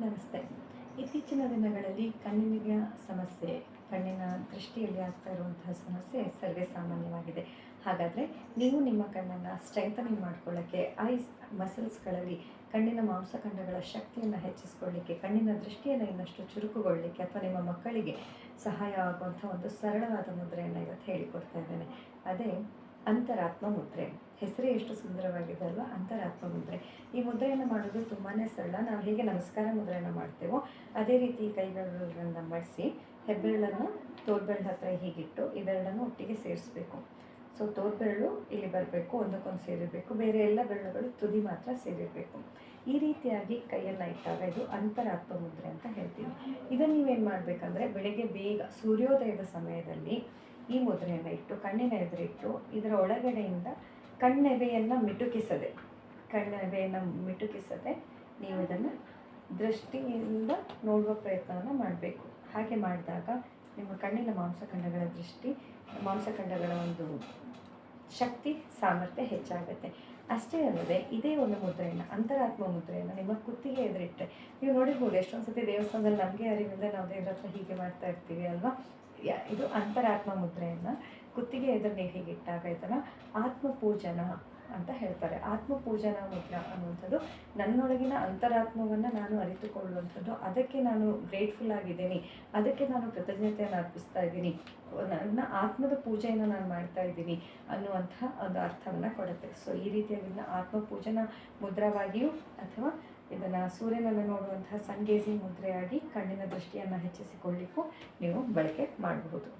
ನಮಸ್ತೆ. ಇತ್ತೀಚಿನ ದಿನಗಳಲ್ಲಿ ಕಣ್ಣಿನ ಸಮಸ್ಯೆ, ಕಣ್ಣಿನ ದೃಷ್ಟಿಯಲ್ಲಿ ಆಗ್ತಾ ಇರುವಂತಹ ಸಮಸ್ಯೆ ಸರ್ವೇ ಸಾಮಾನ್ಯವಾಗಿದೆ. ಹಾಗಾದರೆ ನೀವು ನಿಮ್ಮ ಕಣ್ಣನ್ನು ಸ್ಟ್ರೆಂಥನಿಂಗ್ ಮಾಡ್ಕೊಳ್ಳೋಕ್ಕೆ ಐಸ್ ಮಸಲ್ಸ್ಗಳಲ್ಲಿ ಕಣ್ಣಿನ ಮಾಂಸಖಂಡಗಳ ಶಕ್ತಿಯನ್ನು ಹೆಚ್ಚಿಸ್ಕೊಳ್ಳಿಕ್ಕೆ, ಕಣ್ಣಿನ ದೃಷ್ಟಿಯನ್ನು ಇನ್ನಷ್ಟು ಚುರುಕುಗೊಳ್ಳಲಿಕ್ಕೆ ಅಥವಾ ನಿಮ್ಮ ಮಕ್ಕಳಿಗೆ ಸಹಾಯ ಆಗುವಂಥ ಒಂದು ಸರಳವಾದ ಮುದ್ರೆಯನ್ನು ಇವತ್ತು ಹೇಳಿಕೊಡ್ತಾ ಇದ್ದೇನೆ. ಅದೇ ಅಂತರಾತ್ಮ ಮುದ್ರೆ. ಹೆಸರೇ ಎಷ್ಟು ಸುಂದರವಾಗಿದೆ ಅಲ್ವಾ ಅಂತರಾತ್ಮ ಮುದ್ರೆ. ಈ ಮುದ್ರೆಯನ್ನು ಮಾಡೋದು ತುಂಬಾ ಸರಳ. ನಾವು ಹೇಗೆ ನಮಸ್ಕಾರ ಮುದ್ರೆಯನ್ನು ಮಾಡ್ತೇವೋ, ಅದೇ ರೀತಿ ಕೈಗಳನ್ನು ಮಡಿಸಿ, ಹೆಬ್ಬೆರಳನ್ನು ತೋರ್ಬೆರಳು ಹತ್ರ ಹೀಗಿಟ್ಟು, ಇವೆರಡನ್ನು ಒಟ್ಟಿಗೆ ಸೇರಿಸ್ಬೇಕು. ಸೊ ತೋರ್ಬೆರಳು ಇಲ್ಲಿ ಬರಬೇಕು, ಒಂದಕ್ಕೊಂದು ಸೇರಿರಬೇಕು. ಬೇರೆ ಎಲ್ಲ ಬೆರಳುಗಳು ತುದಿ ಮಾತ್ರ ಸೇರಿರಬೇಕು. ಈ ರೀತಿಯಾಗಿ ಕೈಯನ್ನು ಇಟ್ಟಾಗ ಇದು ಅಂತರಾತ್ಮ ಮುದ್ರೆ ಅಂತ ಹೇಳ್ತೀವಿ. ಇದನ್ನು ನೀವೇನು ಮಾಡಬೇಕಂದ್ರೆ, ಬೆಳಗ್ಗೆ ಬೇಗ ಸೂರ್ಯೋದಯದ ಸಮಯದಲ್ಲಿ ಈ ಮುದ್ರೆಯನ್ನು ಇಟ್ಟು ಕಣ್ಣಿನ ಎದುರಿಟ್ಟು ಇದರ ಒಳಗಡೆಯಿಂದ ಕಣ್ಣೆವೆಯನ್ನು ಮಿಟುಕಿಸದೆ ಕಣ್ಣೆವೆಯನ್ನು ಮಿಟುಕಿಸದೆ ನೀವು ಇದನ್ನು ದೃಷ್ಟಿಯಿಂದ ನೋಡುವ ಪ್ರಯತ್ನವನ್ನು ಮಾಡಬೇಕು. ಹಾಗೆ ಮಾಡಿದಾಗ ನಿಮ್ಮ ಕಣ್ಣಿನ ಮಾಂಸಖಂಡಗಳ ದೃಷ್ಟಿ, ಮಾಂಸಖಂಡಗಳ ಒಂದು ಶಕ್ತಿ, ಸಾಮರ್ಥ್ಯ ಹೆಚ್ಚಾಗುತ್ತೆ. ಅಷ್ಟೇ ಅಲ್ಲದೆ ಇದೇ ಒಂದು ಮುದ್ರೆಯನ್ನು, ಅಂತರಾತ್ಮ ಮುದ್ರೆಯನ್ನು ನಿಮ್ಮ ಕುತ್ತಿಗೆ ಎದುರಿಟ್ಟರೆ ನೀವು ನೋಡಿರ್ಬೋದು ಎಷ್ಟೊಂದು ಸತಿ ದೇವಸ್ಥಾನದಲ್ಲಿ ನಮಗೆ ಅರಿವಿಲ್ಲದೆ ನಾವು ದೇವ್ರ ಹತ್ರ ಹೀಗೆ ಮಾಡ್ತಾ ಇರ್ತೀವಿ ಅಲ್ವಾ? ಇದು ಅಂತರಾತ್ಮ ಮುದ್ರೆಯನ್ನು ಕುತ್ತಿಗೆ ಎದುರು ನೀವು ಹೀಗೆ ಇಟ್ಟಾಗ ಇದನ್ನು ಆತ್ಮ ಪೂಜನ ಅಂತ ಹೇಳ್ತಾರೆ. ಆತ್ಮ ಪೂಜನಾ ಮುದ್ರ ಅನ್ನುವಂಥದ್ದು. ನನ್ನೊಳಗಿನ ಅಂತರಾತ್ಮವನ್ನು ನಾನು ಅರಿತುಕೊಳ್ಳುವಂಥದ್ದು. ಅದಕ್ಕೆ ನಾನು ಗ್ರೇಟ್ಫುಲ್ ಆಗಿದ್ದೀನಿ. ಅದಕ್ಕೆ ನಾನು ಕೃತಜ್ಞತೆಯನ್ನು ಅರ್ಪಿಸ್ತಾ ಇದ್ದೀನಿ. ನನ್ನ ಆತ್ಮದ ಪೂಜೆಯನ್ನು ನಾನು ಮಾಡ್ತಾ ಇದ್ದೀನಿ ಅನ್ನುವಂಥ ಒಂದು ಅರ್ಥವನ್ನು ಕೊಡುತ್ತೆ. ಸೊ ಈ ರೀತಿಯಾಗಿ ಆತ್ಮಪೂಜನ ಆತ್ಮ ಮುದ್ರವಾಗಿಯೂ ಅಥವಾ ಇದನ್ನು ಸೂರ್ಯನನ್ನು ನೋಡುವಂತಹ ಸಂಗೇಸಿ ಮುದ್ರೆಯಾಗಿ ಕಣ್ಣಿನ ದೃಷ್ಟಿಯನ್ನು ಹೆಚ್ಚಿಸಿಕೊಳ್ಳಿಕ್ಕೂ ನೀವು ಬಳಕೆ ಮಾಡಬಹುದು.